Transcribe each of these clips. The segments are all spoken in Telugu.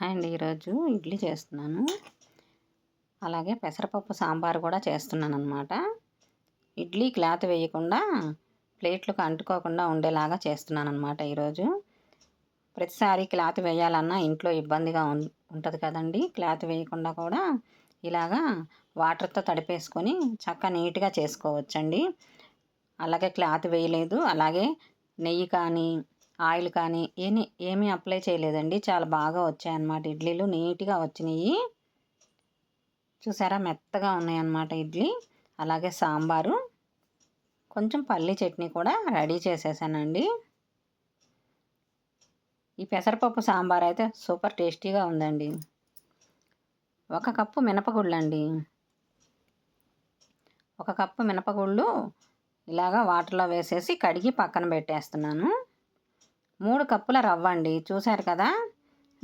హాయ్ అండి ఈరోజు ఇడ్లీ చేస్తున్నాను. అలాగే పెసరపప్పు సాంబార్ కూడా చేస్తున్నాను అనమాట ఇడ్లీ క్లాత్ వేయకుండా ప్లేట్లకు అంటుకోకుండా ఉండేలాగా చేస్తున్నాను అనమాట ఈరోజు. ప్రతిసారి క్లాత్ వేయాలన్నా ఇంట్లో ఇబ్బందిగా ఉంటుంది కదండి. క్లాత్ వేయకుండా కూడా ఇలాగా వాటర్తో తడిపేసుకొని చక్క నీట్గా చేసుకోవచ్చండి. అలాగే క్లాత్ వేయలేదు. అలాగే నెయ్యి కానీ ఆయిల్ కానీ ఏమి ఏమీ అప్లై చేయలేదండి. చాలా బాగా వచ్చాయన్నమాట ఇడ్లీలు. నీట్గా వచ్చినాయి. చూసారా? మెత్తగా ఉన్నాయన్నమాట ఇడ్లీ. అలాగే సాంబారు. కొంచెం పల్లి చట్నీ కూడా రెడీ చేసేసానండి. ఈ పెసరపప్పు సాంబార్ అయితే సూపర్ టేస్టీగా ఉందండి. ఒక కప్పు మినపగుళ్ళు అండి ఒక కప్పు మినపగుళ్ళు ఇలాగా వాటర్లో వేసేసి కడిగి పక్కన పెట్టేస్తున్నాను. మూడు కప్పుల రవ్వ అండి. చూశారు కదా?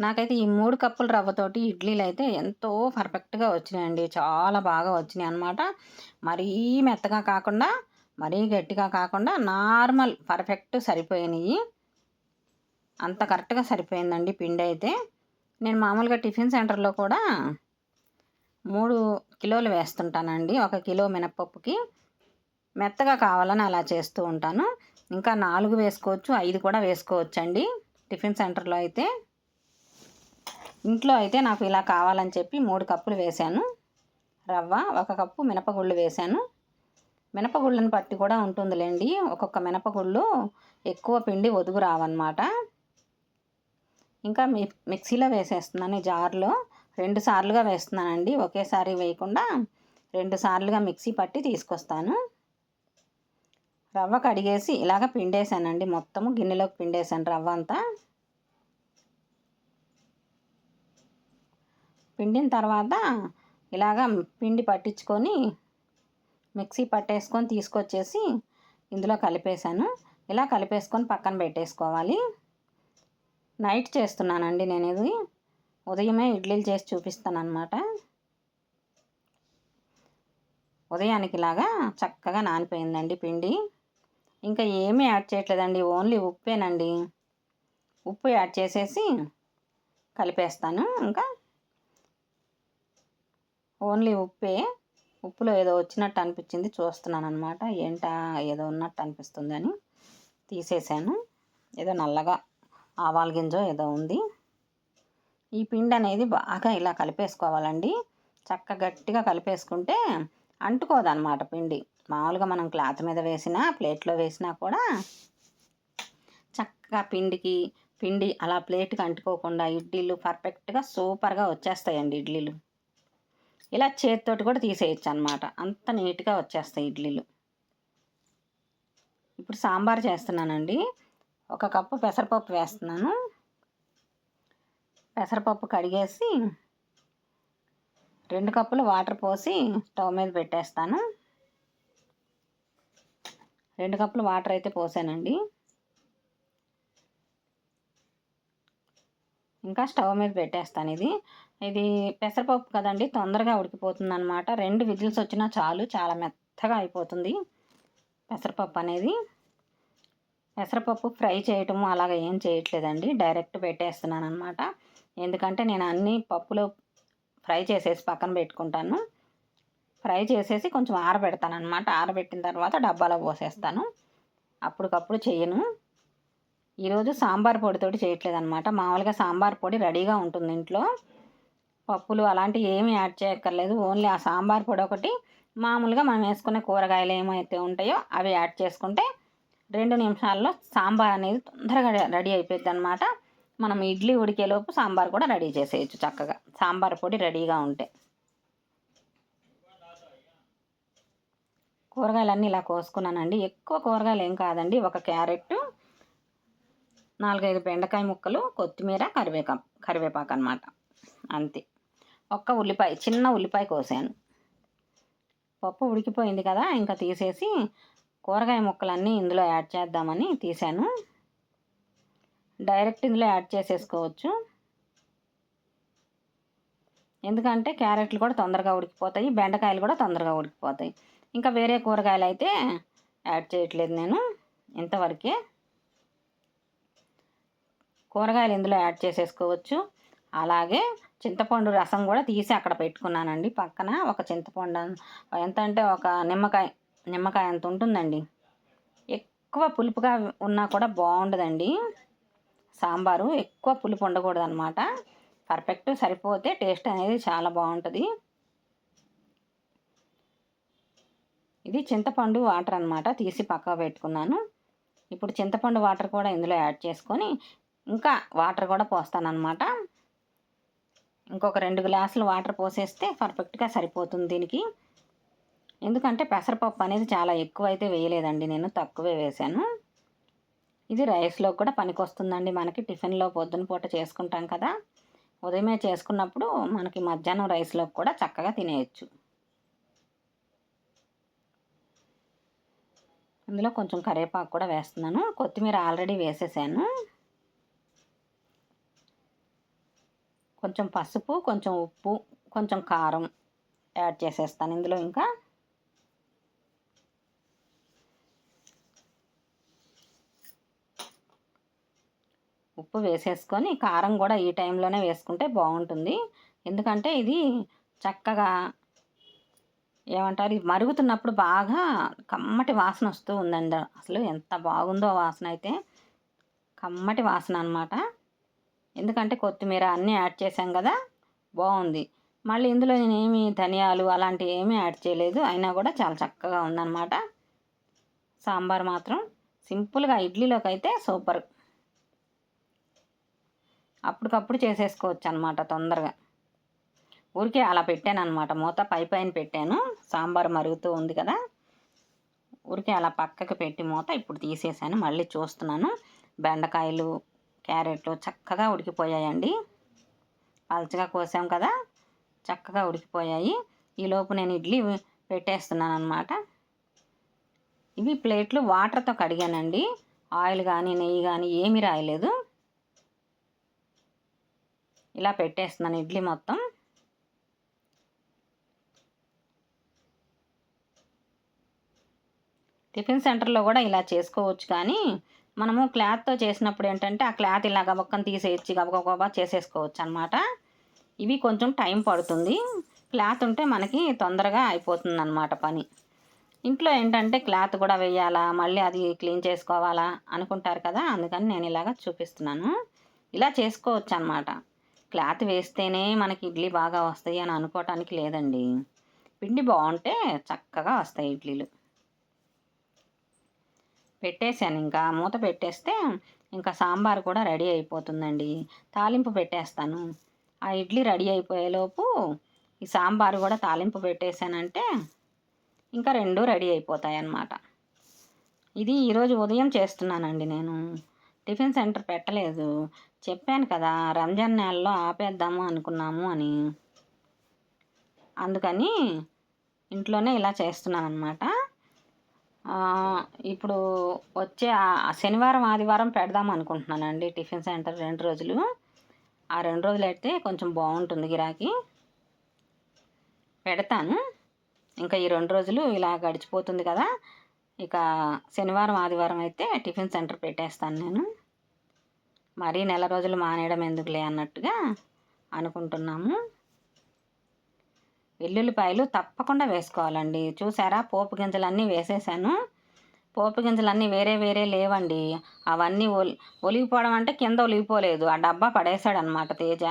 నాకైతే ఈ మూడు కప్పుల రవ్వతోటి ఇడ్లీలు అయితే ఎంతో పర్ఫెక్ట్గా వచ్చినాయండి. చాలా బాగా వచ్చినాయి అనమాట మరీ మెత్తగా కాకుండా మరీ గట్టిగా కాకుండా నార్మల్ పర్ఫెక్ట్ సరిపోయినాయి. అంత కరెక్ట్గా సరిపోయిందండి పిండి అయితే. నేను మామూలుగా టిఫిన్ సెంటర్లో కూడా మూడు కిలోలు వేస్తుంటానండి. ఒక కిలో మినప్పప్పుకి మెత్తగా కావాలని అలా చేస్తూ ఉంటాను. ఇంకా నాలుగు వేసుకోవచ్చు ఐదు కూడా వేసుకోవచ్చు అండి టిఫిన్ సెంటర్లో అయితే. ఇంట్లో అయితే నాకు ఇలా కావాలని చెప్పి మూడు కప్పులు వేశాను. రవ్వ ఒక కప్పు మినపగుళ్ళు వేశాను. మినపగుళ్ళని పట్టి కూడా ఉంటుందిలేండి. ఒక్కొక్క మినపగుళ్ళు ఎక్కువ పిండి ఒదుగు రావన్నమాట. ఇంకా మి మిక్సీలో వేసేస్తున్నాను జార్లో. రెండు సార్లుగా వేస్తున్నానండి. ఒకేసారి వేయకుండా రెండు సార్లుగా మిక్సీ పట్టి తీసుకొస్తాను. రవ్వ కడిగేసి ఇలాగ పిండేసానండి. మొత్తము గిన్నెలోకి పిండేసాను రవ్వ అంతా పిండిన తర్వాత ఇలాగ పిండి పట్టించుకొని మిక్సీ పట్టేసుకొని తీసుకొచ్చేసి ఇందులో కలిపేశాను. ఇలా కలిపేసుకొని పక్కన పెట్టేసుకోవాలి. నైట్ చేస్తున్నానండి నేను ఇది ఉదయమే ఇడ్లీలు చేసి చూపిస్తాను అనమాట ఉదయానికి ఇలాగా చక్కగా నానిపోయిందండి పిండి. ఇంకా ఏమీ యాడ్ చేయట్లేదండి ఓన్లీ ఉప్పేనండి. ఉప్పు యాడ్ చేసేసి కలిపేస్తాను. ఇంకా ఓన్లీ ఉప్పే. ఉప్పులో ఏదో వచ్చినట్టు అనిపించింది చూస్తున్నాను అనమాట ఏంటా ఏదో ఉన్నట్టు అనిపిస్తుంది అని తీసేసాను. ఏదో నల్లగా ఆవాల గింజో ఏదో ఉంది. ఈ పిండి అనేది బాగా ఇలా కలిపేసుకోవాలండి. చక్క గట్టిగా కలిపేసుకుంటే అంటుకోదన్నమాట పిండి. మామూలుగా మనం క్లాత్ మీద వేసినా ప్లేట్లో వేసినా కూడా చక్కగా పిండికి పిండి అలా ప్లేట్కి అంటుకోకుండా ఇడ్లీలు పర్ఫెక్ట్గా సూపర్గా వచ్చేస్తాయండి ఇడ్లీలు. ఇలా చేతితోటి కూడా తీసేయచ్చు అనమాట అంత నీట్గా వచ్చేస్తాయి ఇడ్లీలు. ఇప్పుడు సాంబార్ చేస్తున్నానండి. ఒక కప్పు పెసరపప్పు వేస్తున్నాను. పెసరపప్పు కడిగేసి రెండు కప్పులు వాటర్ పోసి స్టవ్ మీద పెట్టేస్తాను. రెండు కప్పులు వాటర్ అయితే పోసానండి. ఇంకా స్టవ్ మీద పెట్టేస్తాను ఇది. ఇది పెసరపప్పు కదండి తొందరగా ఉడికిపోతుంది అనమాట రెండు విజిల్స్ వచ్చినా చాలు చాలా మెత్తగా అయిపోతుంది పెసరపప్పు అనేది. పెసరపప్పు ఫ్రై చేయటము అలాగ ఏం చేయట్లేదండి డైరెక్ట్ పెట్టేస్తున్నాను అనమాట ఎందుకంటే నేను అన్ని పప్పులో ఫ్రై చేసేసి పక్కన పెట్టుకుంటాను. ఫ్రై చేసేసి కొంచెం ఆరబెడతాను అనమాట ఆరబెట్టిన తర్వాత డబ్బాలో పోసేస్తాను. అప్పటికప్పుడు చేయను. ఈరోజు సాంబార్ పొడితోటి చేయట్లేదు అనమాట మామూలుగా సాంబార్ పొడి రెడీగా ఉంటుంది ఇంట్లో. పప్పులు అలాంటివి ఏమీ యాడ్ చేయక్కర్లేదు. ఓన్లీ ఆ సాంబార్ పొడి ఒకటి. మామూలుగా మనం వేసుకునే కూరగాయలు ఏమైతే ఉంటాయో అవి యాడ్ చేసుకుంటే రెండు నిమిషాల్లో సాంబార్ అనేది తొందరగా రెడీ అయిపోద్ది అనమాట మనం ఇడ్లీ ఉడికేలోపు సాంబార్ కూడా రెడీ చేసేయచ్చు చక్కగా. సాంబార్ పొడి రెడీగా ఉంటే. కూరగాయలన్నీ ఇలా కోసుకున్నానండి. ఎక్కువ కూరగాయలు ఏం కాదండి. ఒక క్యారెట్ నాలుగైదు బెండకాయ ముక్కలు కొత్తిమీర కరివేకా కరివేపాకు అనమాట అంతే. ఒక్క ఉల్లిపాయ చిన్న ఉల్లిపాయ కోసాను. పప్పు ఉడికిపోయింది కదా ఇంకా తీసేసి కూరగాయ ముక్కలన్నీ ఇందులో యాడ్ చేద్దామని తీసాను. డైరెక్ట్ ఇందులో యాడ్ చేసేసుకోవచ్చు. ఎందుకంటే క్యారెట్లు కూడా తొందరగా ఉడికిపోతాయి బెండకాయలు కూడా తొందరగా ఉడికిపోతాయి. ఇంకా వేరే కూరగాయలు అయితే యాడ్ చేయట్లేదు నేను ఇంతవరకే. కూరగాయలు ఇందులో యాడ్ చేసేసుకోవచ్చు. అలాగే చింతపండు రసం కూడా తీసి అక్కడ పెట్టుకున్నానండి పక్కన. ఒక చింతపండు ఎంత అంటే ఒక నిమ్మకాయ నిమ్మకాయ అంత ఉంటుందండి. ఎక్కువ పులుపుగా ఉన్నా కూడా బాగుండదండి. సాంబారు ఎక్కువ పులుపు ఉండకూడదు అనమాట పర్ఫెక్ట్ సరిపోతే టేస్ట్ అనేది చాలా బాగుంటుంది. ఇది చింతపండు వాటర్ అనమాట తీసి పక్కకు పెట్టుకున్నాను. ఇప్పుడు చింతపండు వాటర్ కూడా ఇందులో యాడ్ చేసుకొని ఇంకా వాటర్ కూడా పోస్తానన్నమాట. ఇంకొక రెండు గ్లాసులు వాటర్ పోసేస్తే పర్ఫెక్ట్గా సరిపోతుంది దీనికి. ఎందుకంటే పెసరపప్పు అనేది చాలా ఎక్కువ అయితే వేయలేదండి నేను తక్కువే వేశాను ఇది రైస్లో కూడా పనికొస్తుందండి మనకి టిఫిన్లో పొద్దున పూట చేసుకుంటాం కదా. ఉదయమే చేసుకున్నప్పుడు మనకి మధ్యాహ్నం రైస్లో కూడా చక్కగా తినేయచ్చు. అందులో కొంచెం కరివేపాకు కూడా వేస్తున్నాను. కొత్తిమీర ఆల్రెడీ వేసేసాను. కొంచెం పసుపు కొంచెం ఉప్పు కొంచెం కారం యాడ్ చేసేస్తాను ఇందులో ఇంకా. ఉప్పు వేసేసుకొని కారం కూడా ఈ టైంలోనే వేసుకుంటే బాగుంటుంది. ఎందుకంటే ఇది చక్కగా ఏమంటారు? ఇది మరుగుతున్నప్పుడు బాగా కమ్మటి వాసన వస్తూ ఉందండి అసలు ఎంత బాగుందో వాసన అయితే. కమ్మటి వాసన అనమాట ఎందుకంటే కొత్తిమీర అన్నీ యాడ్ చేసాం కదా. బాగుంది. మళ్ళీ ఇందులో నేను ఏమి ధనియాలు అలాంటివి ఏమీ యాడ్ చేయలేదు. అయినా కూడా చాలా చక్కగా ఉందన్నమాట. సాంబార్ మాత్రం సింపుల్గా ఇడ్లీలోకి అయితే సూపర్. అప్పటికప్పుడు చేసేసుకోవచ్చు అనమాట తొందరగా. ఊరికే అలా పెట్టాను అనమాట మూత పై పైన పెట్టాను. సాంబార్ మరుగుతూ ఉంది కదా. ఊరికే అలా పక్కకి పెట్టి మూత ఇప్పుడు తీసేసాను. మళ్ళీ చూస్తున్నాను. బెండకాయలు క్యారెట్లు చక్కగా ఉడికిపోయాయండి. పలచగా కోసాం కదా. చక్కగా ఉడికిపోయాయి. ఈలోపు నేను ఇడ్లీ పెట్టేస్తున్నాను అనమాట ఇవి ప్లేట్లు వాటర్తో కడిగానండి. ఆయిల్ కానీ నెయ్యి కానీ ఏమీ రాయలేదు. ఇలా పెట్టేస్తున్నాను ఇడ్లీ మొత్తం. టిఫిన్ సెంటర్లో కూడా ఇలా చేసుకోవచ్చు. కానీ మనము క్లాత్తో చేసినప్పుడు ఏంటంటే ఆ క్లాత్ ఇలా గబక్కన తీసేయచ్చు గబగబా చేసేసుకోవచ్చు అనమాట ఇవి కొంచెం టైం పడుతుంది. క్లాత్ ఉంటే మనకి తొందరగా అయిపోతుంది అనమాట పని. ఇంట్లో ఏంటంటే క్లాత్ కూడా వేయాలా మళ్ళీ అది క్లీన్ చేసుకోవాలా అనుకుంటారు కదా అందుకని నేను ఇలాగ చూపిస్తున్నాను. ఇలా చేసుకోవచ్చు అనమాట క్లాత్ వేస్తేనే మనకి ఇడ్లీ బాగా వస్తాయి అని అనుకోవటానికి లేదండి. పిండి బాగుంటే చక్కగా వస్తాయి ఇడ్లీలు. పెట్టేశాను. ఇంకా మూత పెట్టేస్తే ఇంకా సాంబార్ కూడా రెడీ అయిపోతుందండి. తాలింపు పెట్టేస్తాను. ఆ ఇడ్లీ రెడీ అయిపోయేలోపు ఈ సాంబార్ కూడా తాలింపు పెట్టేశానంటే ఇంకా రెండు రెడీ అయిపోతాయి అన్నమాట ఇది ఈరోజు ఉదయం చేస్తున్నానండి నేను. టిఫిన్ సెంటర్ పెట్టలేదు. చెప్పాను కదా రంజాన్ నెలలో ఆపేద్దాము అనుకున్నాము అని. అందుకని ఇంట్లోనే ఇలా చేస్తున్నాను అనమాట ఇప్పుడు వచ్చే శనివారం ఆదివారం పెడదాం అనుకుంటున్నానండి టిఫిన్ సెంటర్ రెండు రోజులు. ఆ రెండు రోజులు అయితే కొంచెం బాగుంటుంది గిరాకీ. పెడతాను. ఇంకా ఈ రెండు రోజులు ఇలా గడిచిపోతుంది కదా. ఇక శనివారం ఆదివారం అయితే టిఫిన్ సెంటర్ పెట్టేస్తాను నేను. మరీ నెల రోజులు మానేయడం ఎందుకులే అన్నట్టుగా అనుకుంటున్నాము. వెల్లుల్లిపాయలు తప్పకుండా వేసుకోవాలండి. చూసారా? పోపు గింజలన్నీ వేసేసాను. పోపు గింజలన్నీ వేరే వేరే లేవండి. అవన్నీ ఒలి ఒలిగిపోవడం అంటే కింద ఒలిగిపోలేదు. ఆ డబ్బా పడేశాడనమాట తేజ.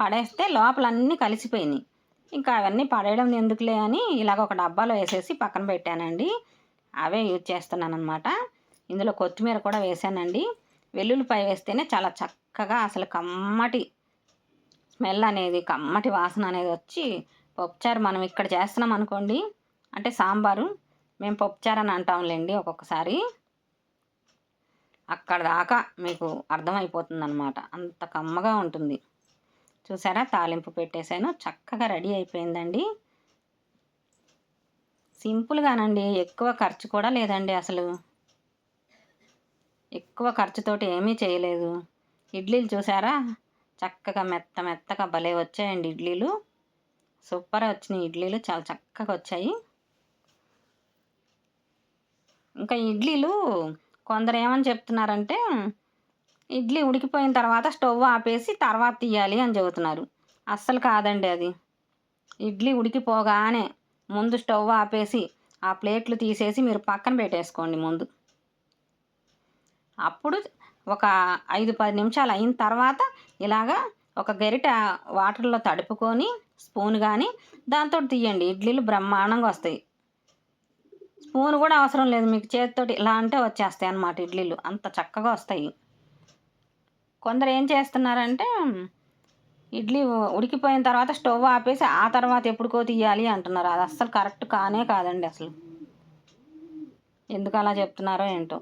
పడేస్తే లోపలన్నీ కలిసిపోయినాయి. ఇంకా అవన్నీ పడేయడం ఎందుకులే అని ఇలాగ ఒక డబ్బాలో వేసేసి పక్కన పెట్టానండి. అవే యూజ్ చేస్తున్నాను అనమాట ఇందులో కొత్తిమీర కూడా వేసానండి. వెల్లుల్లిపాయ వేస్తేనే చాలా చక్కగా అసలు కమ్మటి స్మెల్ అనేది కమ్మటి వాసన అనేది వచ్చి పప్పుచారు మనం ఇక్కడ చేస్తున్నాం అనుకోండి. అంటే సాంబారు. మేము పప్పుచారు అని అంటాంలేండి ఒక్కొక్కసారి. అక్కడ దాకా మీకు అర్థమైపోతుంది అనమాట అంత కమ్మగా ఉంటుంది. చూసారా? తాలింపు పెట్టేశాను. చక్కగా రెడీ అయిపోయిందండి. సింపుల్గానండి. ఎక్కువ ఖర్చు కూడా లేదండి అసలు. ఎక్కువ ఖర్చుతోటి ఏమీ చేయలేదు. ఇడ్లీలు చూసారా? చక్కగా మెత్త మెత్తగా భలే వచ్చాయండి ఇడ్లీలు. సూపర్ వచ్చినాయి. ఇడ్లీలు చాలా చక్కగా వచ్చాయి. ఇంకా ఇడ్లీలు కొందరు ఏమని చెప్తున్నారంటే ఇడ్లీ ఉడికిపోయిన తర్వాత స్టవ్ ఆపేసి తర్వాత తీయాలి అని చెబుతున్నారు. అస్సలు కాదండి అది. ఇడ్లీ ఉడికిపోగానే ముందు స్టవ్ ఆపేసి ఆ ప్లేట్లు తీసేసి మీరు పక్కన పెట్టేసుకోండి ముందు. అప్పుడు ఒక ఐదు పది నిమిషాలు అయిన తర్వాత ఇలాగా ఒక గరిట వాటర్లో తడుపుకొని స్పూన్ కానీ దాంతో తీయండి. ఇడ్లీలు బ్రహ్మాండంగా వస్తాయి. స్పూన్ కూడా అవసరం లేదు. మీకు చేతితోటి ఇలా అంటే వచ్చేస్తాయి అన్నమాట ఇడ్లీలు. అంత చక్కగా వస్తాయి. కొందరు ఏం చేస్తున్నారంటే ఇడ్లీ ఉడికిపోయిన తర్వాత స్టవ్ ఆపేసి ఆ తర్వాత ఎప్పుడుకో తీయాలి అంటున్నారు. అది అస్సలు కరెక్ట్ కానే కాదండి అసలు. ఎందుకు అలా చెప్తున్నారో ఏంటో.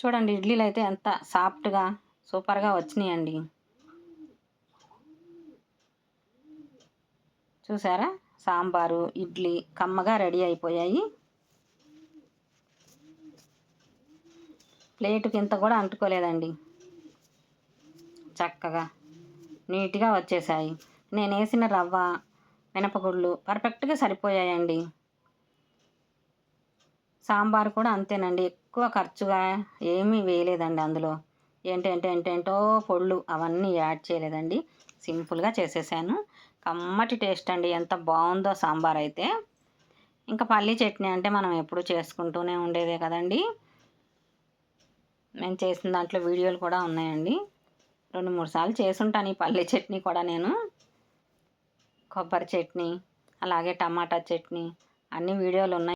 చూడండి ఇడ్లీలు అయితే ఎంత సాఫ్ట్గా సూపర్గా వచ్చినాయండి. చూసారా? సాంబారు ఇడ్లీ కమ్మగా రెడీ అయిపోయాయి. ప్లేటుకి ఇంత కూడా అంటుకోలేదండి. చక్కగా నీట్గా వచ్చేసాయి. నేను వేసిన రవ్వ మినపగుళ్ళు పర్ఫెక్ట్గా సరిపోయాయండి. సాంబార్ కూడా అంతేనండి. ఎక్కువ ఖర్చుగా ఏమీ వేయలేదండి అందులో. ఏంటేంటేంటేంటో పొళ్ళు అవన్నీ యాడ్ చేయలేదండి. సింపుల్గా చేసేసాను. కమ్మటి టేస్ట్ అండి. ఎంత బాగుందో సాంబార్ అయితే. ఇంకా పల్లీ చట్నీ అంటే మనం ఎప్పుడు చేసుకుంటూనే ఉండేదే కదండి. నేను చేసిన దాంట్లో వీడియోలు కూడా ఉన్నాయండి. రెండు మూడు సార్లు చేసుంటాను ఈ పల్లీ చట్నీ కూడా నేను. కొబ్బరి చట్నీ అలాగే టమాటా చట్నీ అన్ని వీడియోలు ఉన్నాయి.